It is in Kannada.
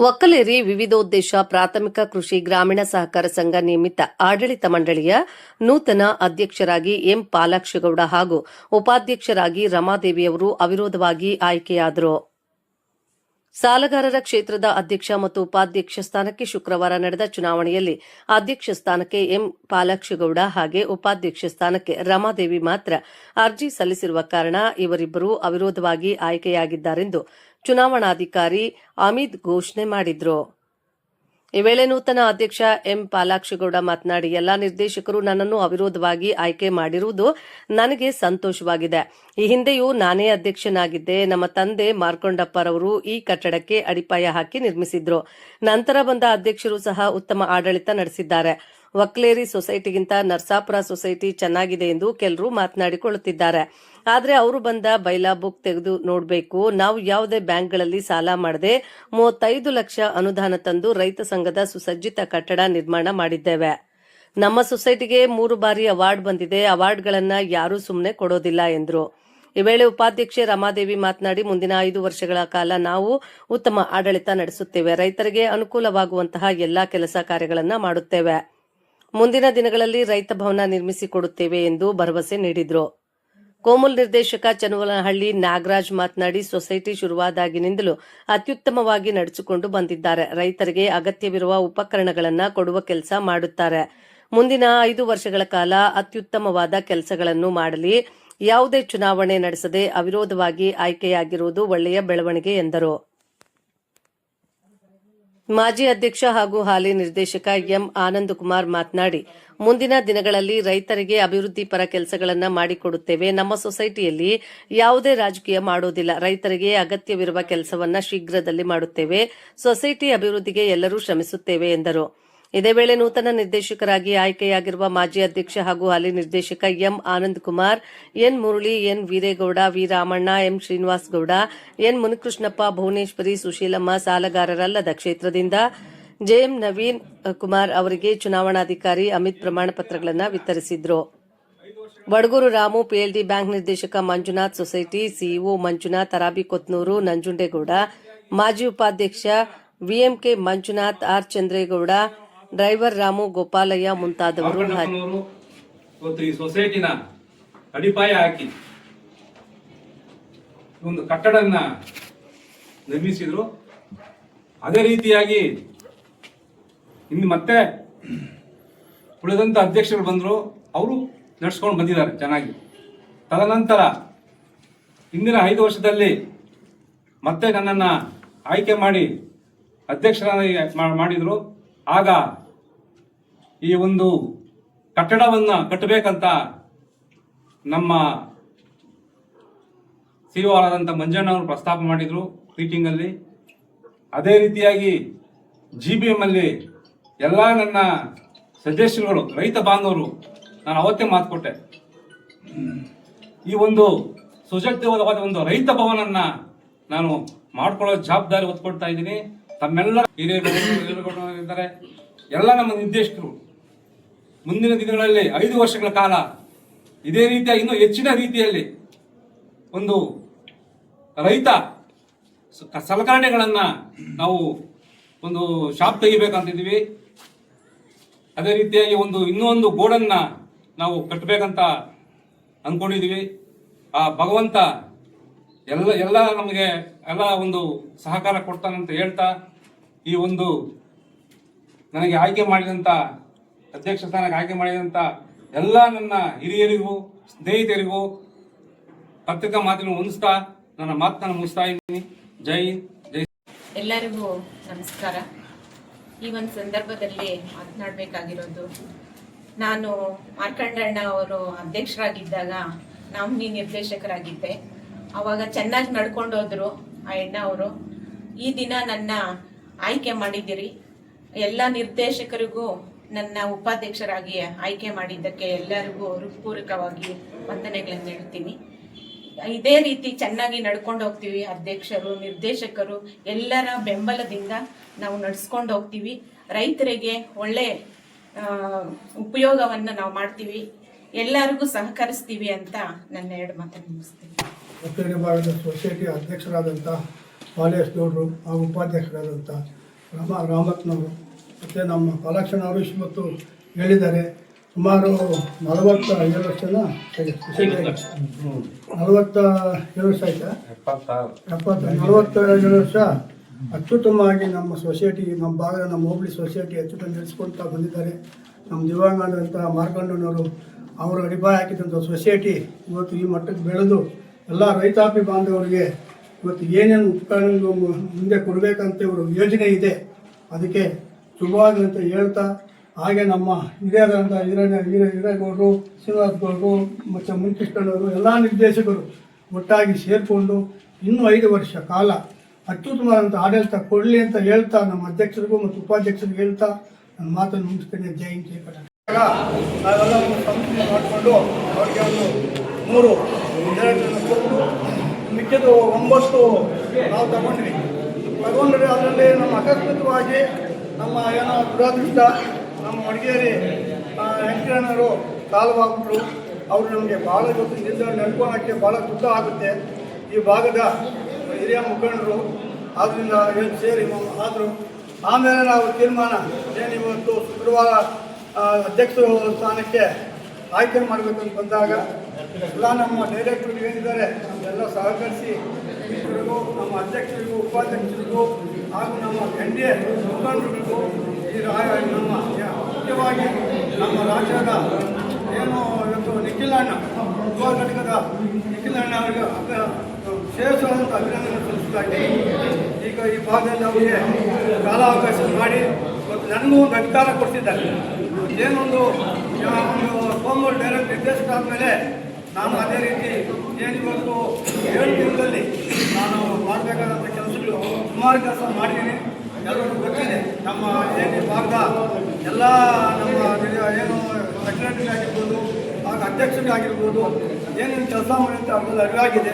ಒಕ್ಕಲೇರಿ ವಿವಿಧೋದ್ದೇಶ ಪ್ರಾಥಮಿಕ ಕೃಷಿ ಗ್ರಾಮೀಣ ಸಹಕಾರ ಸಂಘ ನಿಯಮಿತ ಆಡಳಿತ ಮಂಡಳಿಯ ನೂತನ ಅಧ್ಯಕ್ಷರಾಗಿ ಎಂ ಪಾಲಾಕ್ಷಗೌಡ ಹಾಗೂ ಉಪಾಧ್ಯಕ್ಷರಾಗಿ ರಮಾದೇವಿಯವರು ಅವಿರೋಧವಾಗಿ ಆಯ್ಕೆಯಾದರು. ಸಾಲಗಾರರ ಕ್ಷೇತ್ರದ ಅಧ್ಯಕ್ಷ ಮತ್ತು ಉಪಾಧ್ಯಕ್ಷ ಸ್ಥಾನಕ್ಕೆ ಶುಕ್ರವಾರ ನಡೆದ ಚುನಾವಣೆಯಲ್ಲಿ ಅಧ್ಯಕ್ಷ ಸ್ಥಾನಕ್ಕೆ ಎಂ ಪಾಲಾಕ್ಷಗೌಡ ಹಾಗೆ ಉಪಾಧ್ಯಕ್ಷ ಸ್ಥಾನಕ್ಕೆ ರಮಾದೇವಿ ಮಾತ್ರ ಅರ್ಜಿ ಸಲ್ಲಿಸಿರುವ ಕಾರಣ ಇವರಿಬ್ಬರು ಅವಿರೋಧವಾಗಿ ಆಯ್ಕೆಯಾಗಿದ್ದಾರೆಂದು ಚುನಾವಣಾಧಿಕಾರಿ ಅಮಿತ್ ಘೋಷಣೆ ಮಾಡಿದ್ರು. ಈ ವೇಳೆ ನೂತನ ಅಧ್ಯಕ್ಷ ಎಂ ಪಾಲಾಕ್ಷಿಗೌಡ ಮಾತನಾಡಿ, ಎಲ್ಲಾ ನಿರ್ದೇಶಕರು ನನ್ನನ್ನು ಅವಿರೋಧವಾಗಿ ಆಯ್ಕೆ ಮಾಡಿರುವುದು ನನಗೆ ಸಂತೋಷವಾಗಿದೆ. ಈ ಹಿಂದೆಯೂ ನಾನೇ ಅಧ್ಯಕ್ಷನಾಗಿದ್ದೆ. ನಮ್ಮ ತಂದೆ ಮಾರ್ಕೊಂಡಪ್ಪರವರು ಈ ಕಟ್ಟಡಕ್ಕೆ ಅಡಿಪಾಯ ಹಾಕಿ ನಿರ್ಮಿಸಿದ್ರು. ನಂತರ ಬಂದ ಅಧ್ಯಕ್ಷರು ಸಹ ಉತ್ತಮ ಆಡಳಿತ ನಡೆಸಿದ್ದಾರೆ. ವಕ್ಲೇರಿ ಸೊಸೈಟಿಗಿಂತ ನರ್ಸಾಪುರ ಸೊಸೈಟಿ ಚೆನ್ನಾಗಿದೆ ಎಂದು ಕೆಲರು ಮಾತನಾಡಿಕೊಳ್ಳುತ್ತಿದ್ದಾರೆ. ಆದರೆ ಅವರು ಬಂದ ಬೈಲಾ ಬುಕ್ ತೆಗೆದು ನೋಡಬೇಕು. ನಾವು ಯಾವುದೇ ಬ್ಯಾಂಕ್ಗಳಲ್ಲಿ ಸಾಲ ಮಾಡದೆ ಮೂವತ್ತೈದು ಲಕ್ಷ ಅನುದಾನ ತಂದು ರೈತ ಸಂಘದ ಸುಸಜ್ಜಿತ ಕಟ್ಟಡ ನಿರ್ಮಾಣ ಮಾಡಿದ್ದೇವೆ. ನಮ್ಮ ಸೊಸೈಟಿಗೆ ಮೂರು ಬಾರಿ ಅವಾರ್ಡ್ ಬಂದಿದೆ. ಅವಾರ್ಡ್ಗಳನ್ನು ಯಾರೂ ಸುಮ್ಮನೆ ಕೊಡೋದಿಲ್ಲ ಎಂದರು. ಈ ವೇಳೆ ಉಪಾಧ್ಯಕ್ಷೆ ರಮಾದೇವಿ ಮಾತನಾಡಿ, ಮುಂದಿನ ಐದು ವರ್ಷಗಳ ಕಾಲ ನಾವು ಉತ್ತಮ ಆಡಳಿತ ನಡೆಸುತ್ತೇವೆ. ರೈತರಿಗೆ ಅನುಕೂಲವಾಗುವಂತಹ ಎಲ್ಲಾ ಕೆಲಸ ಕಾರ್ಯಗಳನ್ನು ಮಾಡುತ್ತೇವೆ. ಮುಂದಿನ ದಿನಗಳಲ್ಲಿ ರೈತ ಭವನ ನಿರ್ಮಿಸಿಕೊಡುತ್ತೇವೆ ಎಂದು ಭರವಸೆ ನೀಡಿದರು. ಕೋಮಲ್ ನಿರ್ದೇಶಕ ಚನ್ನವನಹಳ್ಳಿ ನಾಗರಾಜ್ ಮಾತನಾಡಿ, ಸೊಸೈಟಿ ಶುರುವಾದಾಗಿನಿಂದಲೂ ಅತ್ಯುತ್ತಮವಾಗಿ ನಡೆಸಿಕೊಂಡು ಬಂದಿದ್ದಾರೆ. ರೈತರಿಗೆ ಅಗತ್ಯವಿರುವ ಉಪಕರಣಗಳನ್ನು ಕೊಡುವ ಕೆಲಸ ಮಾಡುತ್ತಾರೆ. ಮುಂದಿನ ಐದು ವರ್ಷಗಳ ಕಾಲ ಅತ್ಯುತ್ತಮವಾದ ಕೆಲಸಗಳನ್ನು ಮಾಡಲಿ, ಯಾವುದೇ ಚುನಾವಣೆ ನಡೆಸದೆ ಅವಿರೋಧವಾಗಿ ಆಯ್ಕೆಯಾಗಿರುವುದು ಒಳ್ಳೆಯ ಬೆಳವಣಿಗೆ ಎಂದರು. ಮಾಜಿ ಅಧ್ಯಕ್ಷ ಹಾಗೂ ಹಾಲಿ ನಿರ್ದೇಶಕ ಎಂ ಆನಂದ್ ಕುಮಾರ್ ಮಾತನಾಡಿ, ಮುಂದಿನ ದಿನಗಳಲ್ಲಿ ರೈತರಿಗೆ ಅಭಿವೃದ್ಧಿ ಪರ ಕೆಲಸಗಳನ್ನು ಮಾಡಿಕೊಡುತ್ತೇವೆ. ನಮ್ಮ ಸೊಸೈಟಿಯಲ್ಲಿ ಯಾವುದೇ ರಾಜಕೀಯ ಮಾಡೋದಿಲ್ಲ. ರೈತರಿಗೆ ಅಗತ್ಯವಿರುವ ಕೆಲಸವನ್ನು ಶೀಘ್ರದಲ್ಲಿ ಮಾಡುತ್ತೇವೆ. ಸೊಸೈಟಿ ಅಭಿವೃದ್ಧಿಗೆ ಎಲ್ಲರೂ ಶ್ರಮಿಸುತ್ತೇವೆ, ಎಂದರು. ಇದೇ ವೇಳೆ ನೂತನ ನಿರ್ದೇಶಕರಾಗಿ ಆಯ್ಕೆಯಾಗಿರುವ ಮಾಜಿ ಅಧ್ಯಕ್ಷ ಹಾಗೂ ಹಾಲಿ ನಿರ್ದೇಶಕ M Anand Kumar, N Murali, N Veeregowda, V Ramanna, M Srinivas Gowda, N Munikrishnappa, Bhuvaneshwari, Sushilamma ಸಾಲಗಾರರಲ್ಲದ ಕ್ಷೇತ್ರದಿಂದ ಜೆಎಂ ನವೀನ್ ಕುಮಾರ್ ಅವರಿಗೆ ಚುನಾವಣಾಧಿಕಾರಿ ಅಮಿತ್ ಪ್ರಮಾಣ ಪತ್ರಗಳನ್ನು ವಿತರಿಸಿದ್ರು. ಬಡಗೂರು ರಾಮು, ಪಿಎಲ್ಡಿ ಬ್ಯಾಂಕ್ ನಿರ್ದೇಶಕ ಮಂಜುನಾಥ್ ಸೊಸೈಟಿ, ಸಿಇಒ ಮಂಜುನಾಥ್, ಅರಾಬಿ ಕೊತ್ನೂರು, ನಂಜುಂಡೇಗೌಡ, ಮಾಜಿ ಉಪಾಧ್ಯಕ್ಷ VMK Manjunath, R Chandregowda driver Ramu Gopalaiah ಮುಂತಾದವರು ಇವತ್ತು ಈ ಸೊಸೈಟಿನ ಅಡಿಪಾಯ ಹಾಕಿ ಒಂದು ಕಟ್ಟಡನ್ನ ನಿರ್ಮಿಸಿದ್ರು. ಅದೇ ರೀತಿಯಾಗಿ ಇನ್ನು ಮತ್ತೆ ಉಳಿದಂತ ಅಧ್ಯಕ್ಷರು ಬಂದರು. ಅವರು ನಡೆಸ್ಕೊಂಡು ಬಂದಿದ್ದಾರೆ ಚೆನ್ನಾಗಿ. ತದನಂತರ ಹಿಂದಿನ ಐದು ವರ್ಷದಲ್ಲಿ ಮತ್ತೆ ನನ್ನನ್ನು ಆಯ್ಕೆ ಮಾಡಿ ಅಧ್ಯಕ್ಷರಾಗಿ ಮಾಡಿದ್ರು. ಆಗ ಈ ಒಂದು ಕಟ್ಟಡವನ್ನು ಕಟ್ಟಬೇಕಂತ ನಮ್ಮ ಆದಂಥ ಮಂಜಣ್ಣ ಅವರು ಪ್ರಸ್ತಾಪ ಮಾಡಿದರು ಮೀಟಿಂಗಲ್ಲಿ ಅದೇ ರೀತಿಯಾಗಿ ಜಿ ಬಿ ಎಮ್ಮಲ್ಲಿ ಎಲ್ಲ ನನ್ನ ಸಜೆಷನ್ಗಳು ರೈತ ಬಾಂಧವರು, ನಾನು ಅವತ್ತೇ ಮಾತು ಕೊಟ್ಟೆ. ಈ ಒಂದು ಸುಜಕ್ತವಾದ ಒಂದು ರೈತ ಭವನನ್ನ ನಾನು ಮಾಡ್ಕೊಳ್ಳೋ ಜವಾಬ್ದಾರಿ ಹೊತ್ಕೊಡ್ತಾ ಇದ್ದೀನಿ. ತಮ್ಮೆಲ್ಲ ಹಿರಿಯರು ಎಲ್ಲ ನಮ್ಮ ನಿರ್ದೇಶಕರು ಮುಂದಿನ ದಿನಗಳಲ್ಲಿ ಐದು ವರ್ಷಗಳ ಕಾಲ ಇದೇ ರೀತಿಯ, ಇನ್ನೂ ಹೆಚ್ಚಿನ ರೀತಿಯಲ್ಲಿ ಒಂದು ರೈತ ಸಲಕರಣೆಗಳನ್ನು ನಾವು ಒಂದು ಶಾಪ್ ತೆಗಿಬೇಕಂತಿದ್ದೀವಿ. ಅದೇ ರೀತಿಯಾಗಿ ಒಂದು, ಇನ್ನೊಂದು ಗೋಡನ್ನ ನಾವು ಕಟ್ಟಬೇಕಂತ ಅಂದ್ಕೊಂಡಿದ್ದೀವಿ. ಆ ಭಗವಂತ ಎಲ್ಲ ಎಲ್ಲ ನಮಗೆ ಎಲ್ಲ ಒಂದು ಸಹಕಾರ ಕೊಡ್ತಾನಂತ ಹೇಳ್ತಾ ಈ ಒಂದು ನನಗೆ ಆಯ್ಕೆ ಮಾಡಿದಂಥ ಅಧ್ಯಕ್ಷ ಸ್ಥಾನಕ್ಕೆ ಆಯ್ಕೆ ಮಾಡಿದಂಥ ಎಲ್ಲ ನನ್ನ ಹಿರಿಯರಿಗೂ, ಸ್ನೇಹಿತರಿಗೂ ಪತ್ರಿಕಾ ಮಾತಿನ ಹೊಂದಿಸ್ತಾ ನನ್ನ ಮಾತನ್ನು ಮುಗಿಸ್ತಾ ಇದ್ದೀನಿ. ಜೈ ಜೈ ಎಲ್ಲರಿಗೂ ನಮಸ್ಕಾರ. ಈ ಒಂದು ಸಂದರ್ಭದಲ್ಲಿ ಮಾತನಾಡಬೇಕಾಗಿರೋದು, ನಾನು ಮಾರ್ಕಂಡಣ್ಣ ಅವರು ಅಧ್ಯಕ್ಷರಾಗಿದ್ದಾಗ ನಾಮಿನಿ ನಿರ್ದೇಶಕರಾಗಿದ್ದೆ. ಅವಾಗ ಚೆನ್ನಾಗಿ ನಡ್ಕೊಂಡು ಹೋದ್ರು ಆ ಎಣ್ಣ ಅವರು. ಈ ದಿನ ನನ್ನ ಆಯ್ಕೆ ಮಾಡಿದ್ದೀರಿ. ಎಲ್ಲ ನಿರ್ದೇಶಕರಿಗೂ ನನ್ನ ಉಪಾಧ್ಯಕ್ಷರಾಗಿ ಆಯ್ಕೆ ಮಾಡಿದ್ದಕ್ಕೆ ಎಲ್ಲರಿಗೂ ಹೃತ್ಪೂರ್ವಕವಾಗಿ ವಂದನೆಗಳನ್ನು ಹೇಳ್ತೀನಿ. ಇದೇ ರೀತಿ ಚೆನ್ನಾಗಿ ನಡ್ಕೊಂಡು ಹೋಗ್ತೀವಿ ಅಧ್ಯಕ್ಷರು, ನಿರ್ದೇಶಕರು, ಎಲ್ಲರ ಬೆಂಬಲದಿಂದ ನಾವು ನಡ್ಸ್ಕೊಂಡು ಹೋಗ್ತೀವಿ. ರೈತರಿಗೆ ಒಳ್ಳೆ ಉಪಯೋಗವನ್ನು ನಾವು ಮಾಡ್ತೀವಿ. ಎಲ್ಲರಿಗೂ ಸಹಕರಿಸ್ತೀವಿ ಅಂತ ನನ್ನ ಎರಡು ಮಾತನ್ನು ಮುಗಿಸ್ತೀನಿ. ಸೊಸೈಟಿ ಅಧ್ಯಕ್ಷರಾದಂಥ ಪಾಲೇಶ್ ಗೌಡರು ಹಾಗೂ ಉಪಾಧ್ಯಕ್ಷರಾದಂಥ ರಾಮ ರಾಮತ್ನವರು ಮತ್ತು ನಮ್ಮ ಪಾಲಾಕ್ಷಣವರು ಮತ್ತು ಹೇಳಿದ್ದಾರೆ ಸುಮಾರು ನಲವತ್ತ ಏಳು ವರ್ಷನ ನಲವತ್ತ ಏಳು ವರ್ಷ ಆಯ್ತಾ? ಎಪ್ಪತ್ತ ನಲವತ್ತ ಎರಡು ವರ್ಷ ಅತ್ಯುತ್ತಮವಾಗಿ ನಮ್ಮ ಸೊಸೈಟಿ, ನಮ್ಮ ಭಾಗದ ನಮ್ಮ ಹೋಬಳಿ ಸೊಸೈಟಿ ಅತ್ಯುತ್ತಮ ನಡೆಸ್ಕೊಳ್ತಾ ಬಂದಿದ್ದಾರೆ. ನಮ್ಮ ದಿವಂಗದಂಥ ಮಾರ್ಕಂಡನವರು ಅವರು ಅಡಿಪಾಯ ಹಾಕಿದಂಥ ಸೊಸೈಟಿ ಇವತ್ತು ಈ ಮಟ್ಟಕ್ಕೆ ಬೆಳೆದು ಎಲ್ಲ ರೈತಾಪಿ ಬಾಂಧವರಿಗೆ ಇವತ್ತು ಏನೇನು ಉಪಕರಣಗಳು ಮುಂದೆ ಕೊಡಬೇಕಂತ ಇವರು ಯೋಜನೆ ಇದೆ, ಅದಕ್ಕೆ ಶುಭವಾಗಲಿ ಅಂತ ಹೇಳ್ತಾ, ಹಾಗೆ ನಮ್ಮ ಹಿರಿಯರಾದಂಥ ಹಿರಣ್ಯ, ಹಿರ, ಹಿರೇಗೌಡರು ಶ್ರೀನಿವಾಸ ಗೌಡರು ಮತ್ತು ಮುನ್ಕೃಷ್ಣನವರು, ಎಲ್ಲ ನಿರ್ದೇಶಕರು ಒಟ್ಟಾಗಿ ಸೇರಿಕೊಂಡು ಇನ್ನೂ ಐದು ವರ್ಷ ಕಾಲ ಅತ್ಯುತ್ತಮವಾದಂಥ ಆಡಳಿತ ಕೊಡಲಿ ಅಂತ ಹೇಳ್ತಾ, ನಮ್ಮ ಅಧ್ಯಕ್ಷರಿಗೂ ಮತ್ತು ಉಪಾಧ್ಯಕ್ಷರಿಗೂ ಹೇಳ್ತಾ, ನನ್ನ ಮಾತನ್ನು ಮುಗಿಸ್ತೇನೆ. ಜೈ ಜಯ ನಾವೆಲ್ಲ ಒಂದು ಮಾಡಿಕೊಂಡು ಅವರಿಗೆ ಒಂದು ಮೂರು ಕೊಟ್ಟು ಮಿಕ್ಕಿದ್ದು ಒಂಬತ್ತು ನಾವು ತಗೊಂಡ್ವಿ ತಗೊಂಡ್ರೆ ಅದರಲ್ಲಿ ನಮ್ಮ ಅಕಸ್ಮಿತವಾಗಿ ನಮ್ಮ ಏನೋ ದುರಾದೃಷ್ಟ, ನಮ್ಮ ಮಡಿಕೇರಿ ವೆಂಕಟಣ್ಣವರು ಕಾಲುವಾಗ್ಬಿಟ್ರು. ಅವರು ನಮಗೆ ಭಾಳ ಇವತ್ತು ನಿಂದ ನಡ್ಕೊಳಕ್ಕೆ ಭಾಳ ದುಃಖ ಆಗುತ್ತೆ. ಈ ಭಾಗದ ಹಿರಿಯ ಮುಖಂಡರು ಆದ್ದರಿಂದ ಏನು ಸೇರಿ ಆದರು. ಆಮೇಲೆ ನಾವು ತೀರ್ಮಾನ, ಏನಿವತ್ತು ಶುಕ್ರವಾರ ಅಧ್ಯಕ್ಷರು ಸ್ಥಾನಕ್ಕೆ ಆಯ್ಕೆ ಮಾಡಬೇಕಂತ ಬಂದಾಗ ಎಲ್ಲ ನಮ್ಮ ಡೈರೆಕ್ಟರ್ ಏನಿದ್ದಾರೆ ನಮ್ಮೆಲ್ಲ ಸಹಕರಿಸಿ ನಮ್ಮ ಅಧ್ಯಕ್ಷರಿಗೂ, ಉಪಾಧ್ಯಕ್ಷರಿಗೂ ಹಾಗೂ ನಮ್ಮ ಎನ್ ಡಿ ಎ ಮುಖಂಡರಿಗೂ ನಮ್ಮ ಮುಖ್ಯವಾಗಿ ನಮ್ಮ ರಾಜ್ಯದ ಏನು ಇವತ್ತು ನಿಖಿಲಣ್ಣ ಕರ್ನಾಟಕದ ನಿಖಿಲ್ ನಿಖಿಲಣ್ಣ ಅವರಿಗೆ ವಿಶೇಷವಾದಂಥ ಅಭಿನಂದನೆ ಸಲ್ಲಿಸಿದಾಗಿ ಈಗ ಈ ಭಾಗದಲ್ಲಿ ಅವರಿಗೆ ಕಾಲಾವಕಾಶ ಮಾಡಿ, ಮತ್ತು ನನಗೂ ಅಧಿಕಾರ ಕೊಡ್ತಿದ್ದಾರೆ ಏನೊಂದು ಫಾರ್ಮಲ್ ಡೈರೆಕ್ಟ್ ನಿರ್ದೇಶನ ಆದಮೇಲೆ ನಾನು ಅದೇ ರೀತಿ ಏನಿವತ್ತು ಏಳು ದಿನದಲ್ಲಿ ನಾನು ಮಾಡಬೇಕಾದಂಥ ಕೆಲಸಗಳು ಸುಮಾರು ಕೆಲಸ ಮಾಡಿದ್ದೀನಿ. ಎಲ್ಲರೂ ಗೊತ್ತಿದೆ, ನಮ್ಮ ಏನು ಭಾಗ ಎಲ್ಲ ನಮ್ಮ ಏನು ಸೆಕ್ರೆಟರಿ ಆಗಿರ್ಬೋದು ಹಾಗೂ ಅಧ್ಯಕ್ಷರಾಗಿರ್ಬೋದು ಏನೇನು ಕೆಲಸ ಮಾಡಿದಂತೆ ಅವ್ರದ್ದು ಅರಿವಾಗಿದೆ.